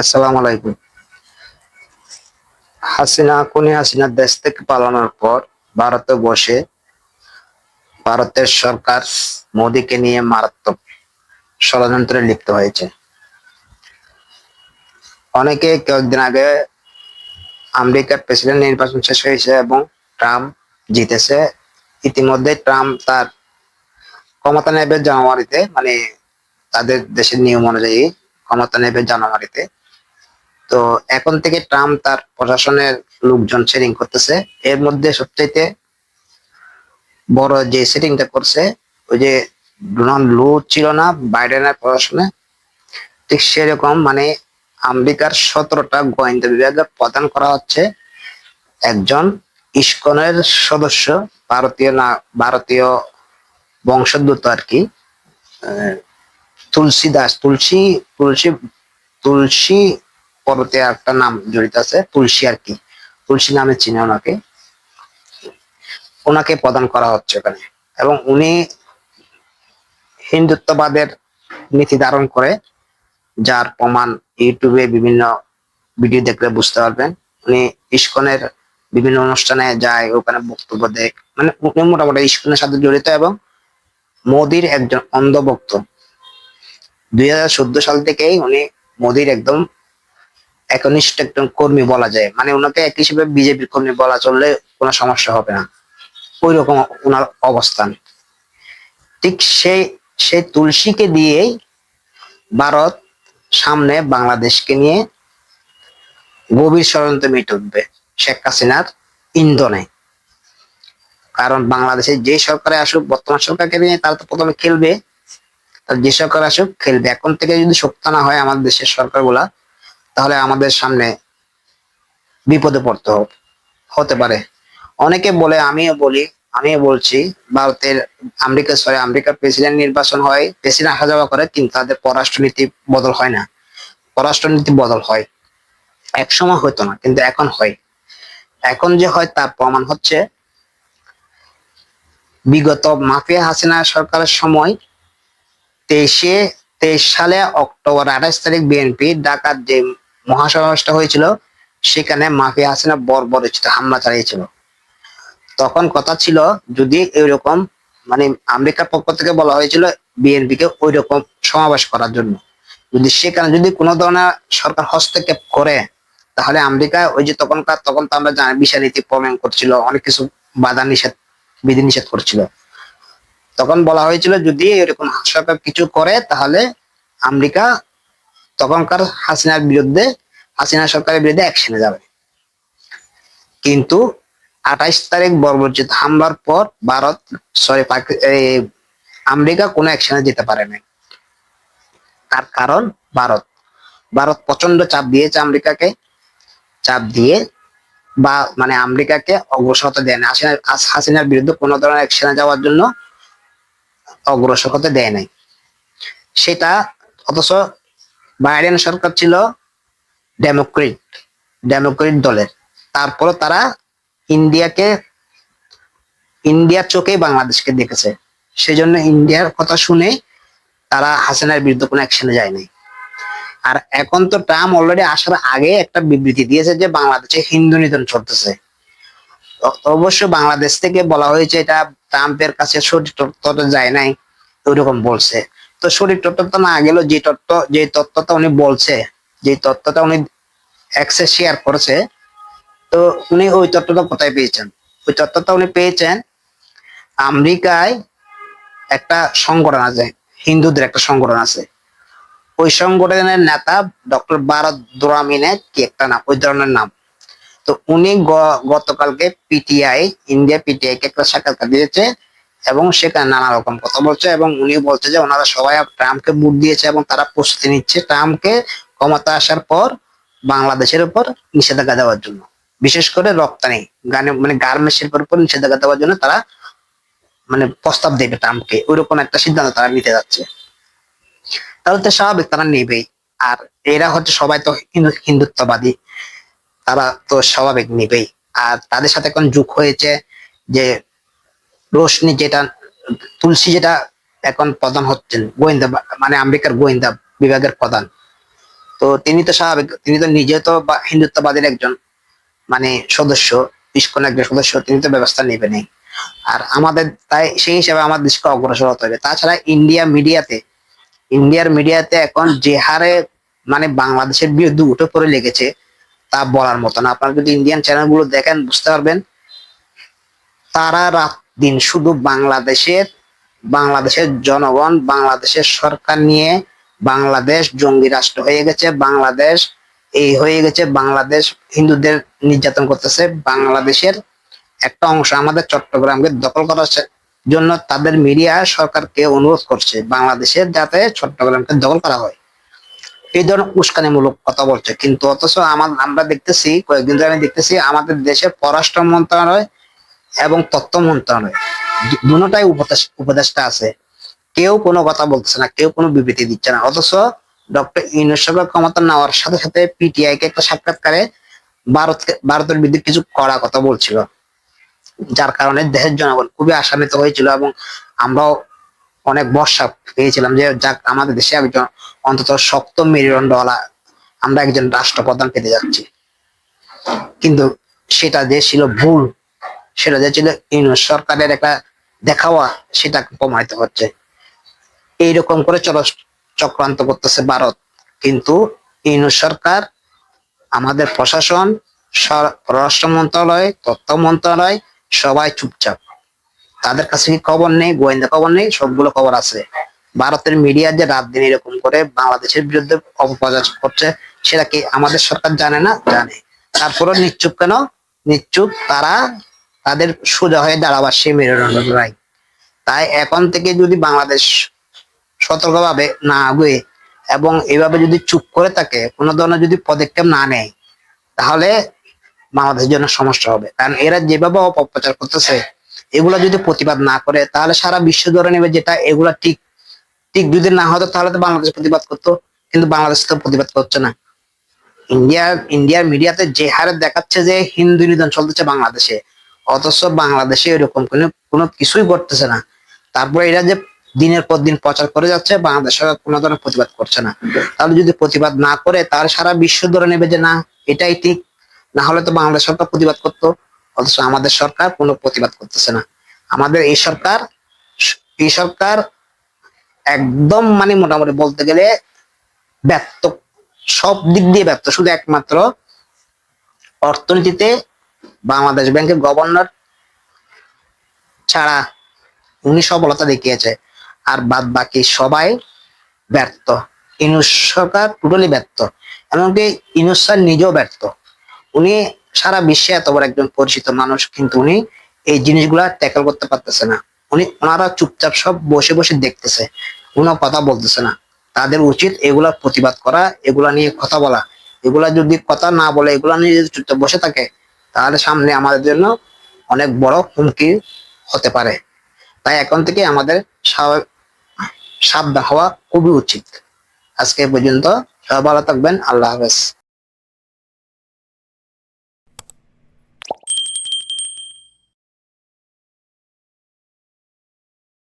আসসালামু আলাইকুম হাসিনা কোনি হাসিনা দেশ থেকে পালানোর পর ভারতে বসে ভারতের সরকার মোদীকে নিয়ে মারাত্মক ষড়যন্ত্রে লিপ্ত হয়েছে। অনেকে কয়েকদিন আগে আমেরিকার প্রেসিডেন্ট নির্বাচন শেষ হয়েছে এবং ট্রাম্প জিতেছে। ইতিমধ্যে ট্রাম্প তার ক্ষমতা নেবে জানুয়ারিতে মানে তাদের দেশের নিয়ম অনুযায়ী ক্ষমতা নেবে জানুয়ারিতে। তো এখন থেকে ট্রাম্প তার প্রশাসনের লোকজন সেটিং করতেছে। এর মধ্যে সবচাইতে বড় যে সেটিংটা করছে, ওই যে ডোনাল্ড লু ছিল না, বাইডেনের প্রশাসনে, ঠিক সেরকম মানে আমেরিকার সতেরোটা গোয়েন্দা বিভাগে প্রদান করা হচ্ছে একজন ইস্কনের সদস্য, ভারতীয় না, ভারতীয় বংশোদ্ভূত আর কি তুলসী দাস, তুলসী তুলসী তুলসী পর্বতে একটা নাম জড়িত আছে, তুলসী আর কি। তুলসী নামে চিনে ওনাকে। ওনাকে প্রদান করা হচ্ছে ওখানে। এবং উনি হিন্দুত্ববাদের নীতি ধারণ করে, যার প্রমাণ ইউটিউবে বিভিন্ন ভিডিও দেখলে বুঝতে পারবেন। উনি ইস্কনের বিভিন্ন অনুষ্ঠানে যায়, ওখানে বক্তব্য দেয়। মানে উনি মোটামুটি ইস্কনের সাথে জড়িত এবং মোদির একজন অন্ধভক্ত দুই হাজার চোদ্দ সাল থেকেই উনি মোদির একদম একনিষ্ঠ একজন কর্মী বলা যায়। মানে ওনাকে এক হিসেবে বিজেপির কর্মী বলা চললে কোনো সমস্যা হবে না। ওই রকম ওনার অবস্থান। ঠিক সেই সেই তুলসীকে দিয়েই ভারত সামনে বাংলাদেশকে নিয়ে গভীর ষড়যন্ত্র মেটে উঠবে শেখ হাসিনার ইন্ধনে। কারণ বাংলাদেশে যে সরকারে আসুক, বর্তমান সরকারকে নিয়ে তারা তো প্রথমে খেলবে। যে সরকার আসুক, খেলবে। এখন থেকে যদি শক্ত না হয় আমাদের দেশের সরকারগুলা তাহলে আমাদের সামনে বিপদে পড়তে হতে পারে। অনেকে বলে, আমিও বলি, আমিও বলছি, ভারতের আমেরিকা সরি আমেরিকার প্রেসিডেন্ট নির্বাচন হয় প্রেসিডেন্ট আসা যাওয়া করে, কিন্তু তাদের পররাষ্ট্রনীতি বদল হয় না। পররাষ্ট্রনীতি বদল হয়। এক সময় হতো না, কিন্তু এখন হয়। এখন যে হয়, তার প্রমাণ হচ্ছে, বিগত মাফিয়া হাসিনা সরকারের সময় তেইশে, তেইশ সালে অক্টোবর আঠাশ তারিখ বিএনপি, ঢাকার যে মহাসমাবেশটা হয়েছিল, সেখানে মাফিয়া হাসিনা বর্বরচিত হামলা চালিয়েছিল। তখন কথা ছিল, যদি এরকম মানে আমেরিকার পক্ষ থেকে বলা হয়েছিল বিএনপি কে ওই রকম সমাবেশ করার জন্য। যদি সেখানে যদি কোনো ধরনের সরকার হস্তক্ষেপ করে, তাহলে আমেরিকা ওই যে তখনকার, তখন তো আমরা জানি বিষয় নীতি প্রণয়ন করছিল, অনেক কিছু বাধা নিষেধ, বিধি নিষেধ করছিল। তখন বলা হয়েছিল যদি এরকম সরকার কিছু করে, তাহলে আমেরিকা তখনকার হাসিনার বিরুদ্ধে, হাসিনা সরকারের বিরুদ্ধে অ্যাকশনে যাবে। কিন্তু আঠাইশ তারিখ বর্বরচিত হামলার পর ভারত সরি আমেরিকা কোনো অ্যাকশনে যেতে পারে না তার কারণ ভারত। ভারত প্রচণ্ড চাপ দিয়েছে আমেরিকাকে। চাপ দিয়ে বা মানে আমেরিকাকে অগ্রসর হতে দেয় না হাসিনা- হাসিনার বিরুদ্ধে কোনো ধরনের অ্যাকশনে যাওয়ার জন্য অগ্রসর হতে দেয় নাই। সেটা অথচ বাইডেন সরকার ছিল ডেমোক্রেট ডেমোক্রেট দলের। তারপরে তারা ইন্ডিয়াকে, ইন্ডিয়ার চোখেই বাংলাদেশকে দেখেছে। সেজন্য ইন্ডিয়ার কথা শুনে তারা হাসিনার বিরুদ্ধে কোনো অ্যাকশনে যায় নাই আর এখন তো ট্রাম্প অলরেডি আসার আগে একটা বিবৃতি দিয়েছে যে বাংলাদেশে হিন্দু নিধন চলতেছে। অবশ্য বাংলাদেশ থেকে বলা হয়েছে এটা ট্রাম্পের কাছে সঠিক যায় নাই, ওইরকম বলছে। তো সঠিক তথ্যটা না গেলেও যে তত্ত্ব, যে তত্ত্বটা উনি বলছে, যে তত্ত্বটা উনি অ্যাক্সেস শেয়ার করেছে, তো উনি ওই তত্ত্বটা কোথায় পেয়েছেন? ওই তত্ত্বটা উনি পেয়েছেন আমেরিকায় একটা সংগঠন আছে, হিন্দুদের একটা সংগঠন আছে। ওই সংগঠনের নেতা ডক্টর ভারত দোরামিনে কি একটা নাম? ওই ধরনের নাম। তো উনি গতকালকে পিটিআই ইন্ডিয়া পিটিআই কে একটা সাক্ষাৎকার দিয়েছে এবং সেখানে নানা রকম কথা বলছে এবং উনি বলছে যে ওনারা সবাই ট্রাম্পকে ভোট দিয়েছে এবং তারা প্রস্তুতি নিচ্ছে ট্রাম্পকে ক্ষমতা আসার পর বাংলাদেশের উপর নিষেধাজ্ঞা দেওয়ার জন্য। বিশেষ করে রপ্তানি, গানে মানে গার্মেন্টস শিল্পের উপর নিষেধাজ্ঞা দেওয়ার জন্য তারা মানে প্রস্তাব দেবে ট্রাম্পকে। ওইরকম একটা সিদ্ধান্ত তারা নিতে যাচ্ছে। তাহলে তো স্বাভাবিক তারা নেবেই। আর এরা হচ্ছে সবাই তো হিন্দু হিন্দুত্ববাদী। তারা তো স্বাভাবিক নেবেই। আর তাদের সাথে এখন যুগ হয়েছে যে রোশনি যেটা, তুলসী যেটা এখন প্রধান হচ্ছেন, গোয়েন্দা মানে আমেরিকার গোয়েন্দা বিভাগের প্রধান। তো তিনি তো স্বাভাবিক, তিনি তো নিজে তো হিন্দুত্ববাদীর একজন মানে সদস্য, ইস্কন একজন সদস্য, তিনি তো ব্যবস্থা নেবেনই আর আমাদের তাই, সেই হিসাবে আমার দেশকে অগ্রসর হতে হবে। তাছাড়া ইন্ডিয়া মিডিয়াতে, ইন্ডিয়ার মিডিয়াতে এখন যে হারে মানে বাংলাদেশের বিরুদ্ধে উঠে পড়ে লেগেছে, তা বলার মতো না। আপনারা যদি ইন্ডিয়ান চ্যানেলগুলো দেখেন, বুঝতে পারবেন, তারা রাত দিন শুধু বাংলাদেশের বাংলাদেশের জনগণ, বাংলাদেশের সরকার নিয়ে বাংলাদেশ জঙ্গি রাষ্ট্র হয়ে গেছে, বাংলাদেশ এই হয়ে গেছে, বাংলাদেশ হিন্দুদের নির্যাতন করতেছে, বাংলাদেশের একটা অংশ আমাদের চট্টগ্রামকে দখল করার জন্য তাদের মিডিয়া সরকারকে অনুরোধ করছে বাংলাদেশের যাতে চট্টগ্রামকে দখল করা হয়। এই ধরনের উস্কানিমূলক কথা বলছে, কিন্তু অথচ আমার আমরা দেখতেছি, কয়েকদিন ধরে আমি দেখতেছি আমাদের দেশের পররাষ্ট্র মন্ত্রণালয় এবং তথ্য মন্ত্রণালয়। দু- দুটোটাই উপদেশ, উপদেষ্টা আছে। কেউ কোনো কথা বলতেছে না, কেউ কোনো বিবৃতি দিচ্ছে না। অথচ ডক্টর ইউনুস ক্ষমতা নেওয়ার সাথে সাথে পিটিআই কে একটা সাক্ষাৎকারে ভারত ভারতের বিরুদ্ধে কিছু কড়া কথা বলছিল। যার কারণে দেশের জনগণ খুবই আশান্বিত হয়েছিল এবং আমরাও অনেক বর্ষা পেয়েছিলাম যে যাক, আমাদের দেশে একজন অন্তত শক্ত মেরুদণ্ডওয়ালা আমরা একজন রাষ্ট্রপ্রধান পেতে যাচ্ছি। কিন্তু সেটা যে ছিল ভুল সেটা যে ছিল সরকারের একটা দেখাওয়া, সেটা প্রমাণিত হচ্ছে। এইরকম করে চল চক্রান্ত করতেছে ভারত। কিন্তু ইউনুস সরকার, আমাদের প্রশাসন পররাষ্ট্র মন্ত্রণালয়, তথ্য মন্ত্রণালয়, সবাই চুপচাপ। তাদের কাছে কি খবর নেই? গোয়েন্দা খবর নেই? সবগুলো খবর আছে। ভারতের মিডিয়া যে রাত দিন এরকম করে বাংলাদেশের বিরুদ্ধে অপপ্রচার করছে, সেটা কি আমাদের সরকার জানে না? জানে। তারপরে নিশ্চুপ কেন? নিশ্চুপ তারা তাদের সোজা হয়ে দাঁড়াবার সেই মেরুদণ্ড নাই। তাই এখন থেকে যদি বাংলাদেশ সতর্কভাবে না আগুয়ে এবং এভাবে যদি চুপ করে থাকে, কোনো ধরনের যদি পদক্ষেপ না নেয়, তাহলে বাংলাদেশের জন্য সমস্যা হবে। কারণ এরা যেভাবে অপপ্রচার করতেছে, এগুলা যদি প্রতিবাদ না করে, তাহলে সারা বিশ্ব ধরে নেবে যেটা এগুলা ঠিক ঠিক যদি না হতো, তাহলে তো বাংলাদেশ প্রতিবাদ করতো, কিন্তু বাংলাদেশ তো প্রতিবাদ করছে না। ইন্ডিয়ার ইন্ডিয়ার মিডিয়াতে যে হারে দেখাচ্ছে যে হিন্দু নিধন চলতেছে বাংলাদেশে অথচ বাংলাদেশে এরকম কোনো কোনো কিছুই ঘটতেছে না। তারপরে এরা যে দিনের পর দিন প্রচার করে যাচ্ছে, বাংলাদেশ সরকার কোনো ধরনের প্রতিবাদ করছে না। তাহলে যদি প্রতিবাদ না করে তাহলে সারা বিশ্ব ধরে নেবে যে না, এটাই ঠিক। না হলে তো বাংলাদেশ সরকার প্রতিবাদ করতো। অথচ আমাদের সরকার কোনো প্রতিবাদ করতেছে না। আমাদের এই সরকার এই সরকার একদম মানে মোটামুটি বলতে গেলে ব্যর্থ, সব দিক দিয়ে ব্যর্থ। শুধু একমাত্র অর্থনীতিতে বাংলাদেশ ব্যাংকের গভর্নর ছাড়া উনি সফলতা দেখিয়েছে। আর বাদ বাকি সবাই ব্যর্থ। ইনুস সরকার টোটালি ব্যর্থ। এমনকি ইনুস স্যার নিজেও ব্যর্থ। উনি সারা বিশ্বে এত বড় একজন পরিচিত মানুষ, কিন্তু উনি এই জিনিসগুলা ট্যাকল করতে পারতেছে না। উনি ওনারা চুপচাপ সব বসে বসে দেখতেছে। কোনো কথা বলতেছে না। তাদের উচিত এগুলা প্রতিবাদ করা, এগুলা নিয়ে কথা বলা। এগুলা যদি কথা না বলে, এগুলা নিয়ে যদি চুপচাপ বসে থাকে তাহলে সামনে আমাদের জন্য অনেক বড় হুমকি হতে পারে। তাই এখন থেকে আমাদের সাবধান হওয়া খুবই উচিত। আজকে পর্যন্ত সবাই ভালো থাকবেন, আল্লাহ হাফেজ।